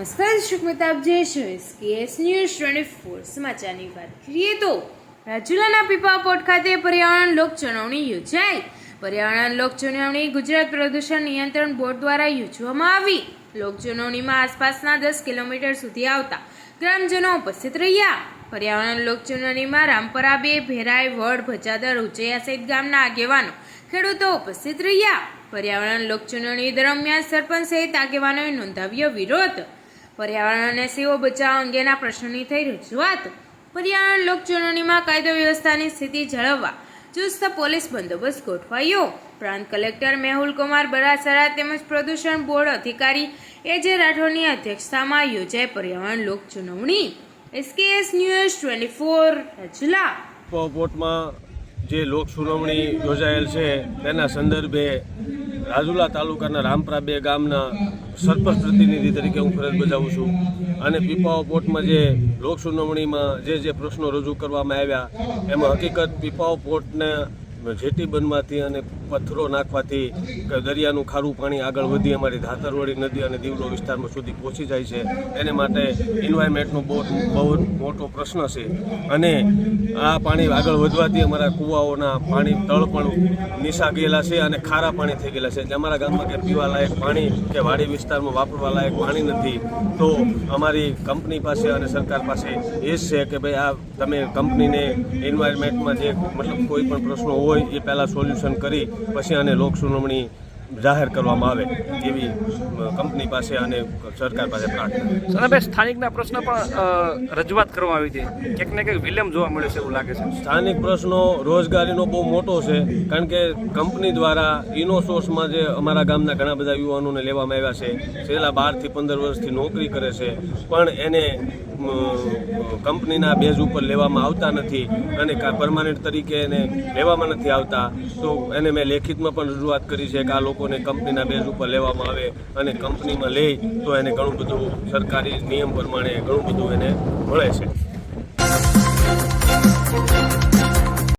નમસ્કાર શુક મહેતાબ જય SKS news twenty four સમાચારની વાત કરીએ તો રાજુલાના પીપા પોર્ટ ખાતે પર્યાવરણ લોક ચુનાવણી યોજાઈ. પર્યાવરણ લોક ચુનાવણી ગુજરાત પ્રદૂષણ નિયંત્રણ બોર્ડ દ્વારા યોજવામાં આવી. લોક ચુનાવણીમાં આસપાસના દસ કિલોમીટર સુધી આવતા ગ્રામજનો ઉપસ્થિત રહ્યા. પર્યાવરણ લોક ચુનાવણીમાં રામપરા બે ભેરાઈ, વડ, ભચાદર ઉચૈયા સહિત ગામના આગેવાનો ખેડૂતો ઉપસ્થિત રહ્યા. પર્યાવરણ લોક ચુનાવણી દરમિયાન સરપંચ સહિત આગેવાનોએ નોંધાવ્યો વિરોધ. પર્યાવરણ અને સેવો બચાવ અંગેના પ્રશ્નોની થઈ રજૂઆત પર્યાવરણ લોકચૂંટણીમાં કાયદો વ્યવસ્થાની સ્થિતિ જાળવવા ચુસ્ત પોલીસ બંદોબસ્ત ગોઠવાયો. પ્રાંત કલેક્ટર મેહુલ કુમાર બરાસરા તેમજ પ્રદૂષણ બોર્ડ અધિકારી એ જે રાઠોડની અધ્યક્ષતામાં યોજાઈ પર્યાવરણ લોક ચુનાવણી SKS news twenty four Rajula. પોર્ટમાં જે લોક સુનાવણી યોજાયેલ છે, તેના સંદર્ભે રાજુલા તાલુકાના રામપ્રાબે ગામના સરપંચ પ્રતિનિધિ તરીકે હું ફરજ બજાવું છું. અને પીપાઓ પોર્ટમાં જે લોક સુનાવણીમાં જે જે પ્રશ્નો રજૂ કરવામાં આવ્યા, એમાં હકીકત પીપાઓ પોર્ટને જેટી બનવાથી અને પથ્થરો નાખવાથી દરિયાનું ખારું પાણી આગળ વધી અમારી ધાતરવડી નદી અને દીવડો વિસ્તારમાં સુધી પહોંચી જાય છે. એને માટે એન્વાયરમેન્ટનો બહુ બહુ મોટો પ્રશ્ન છે. અને આ પાણી આગળ વધવાથી અમારા કૂવાઓના પાણી તળ પણ નિશા ગયેલા છે અને ખારા પાણી થઈ ગયેલા છે. એટલે અમારા ગામમાં કે પીવા લાયક પાણી કે વાડી વિસ્તારમાં વાપરવા લાયક પાણી નથી, તો અમારી કંપની પાસે અને સરકાર પાસે એ છે કે ભાઈ આ તમે કંપનીને એન્વાયરમેન્ટમાં જે મતલબ કોઈ પણ પ્રશ્નો હોય, એ પહેલાં સોલ્યુશન કરી પછી આને લોક સુનાવણી જાહેર કરવામાં આવે એવી કંપની પાસે અને સરકાર પાસે પ્રાર્થના. સનાભાઈ સ્થાનિકના પ્રશ્ન પણ રજૂઆત કરવામાં આવી છે ક્યાંક ને ક્યાંક વિલંબ જોવા મળે છે એવું લાગે છે. સ્થાનિક પ્રશ્નો રોજગારીનો બહુ મોટો છે કારણ કે કંપની દ્વારા ઇનોસોર્સમાં જે અમારા ગામના ઘણા બધા યુવાનોને લેવામાં આવ્યા છે છેલ્લા બારથી પંદર વર્ષથી નોકરી કરે છે પણ એને કંપનીના બેઝ ઉપર લેવામાં આવતા નથી અને પરમાનન્ટ તરીકે એને લેવામાં નથી આવતા. તો એને મેં લેખિતમાં પણ રજૂઆત કરી છે કે આ લોકોને કંપનીના બેઝ ઉપર લેવામાં આવે અને કંપનીમાં લે તો એને ઘણું બધું સરકારી નિયમ પ્રમાણે ઘણું બધું એને મળે છે.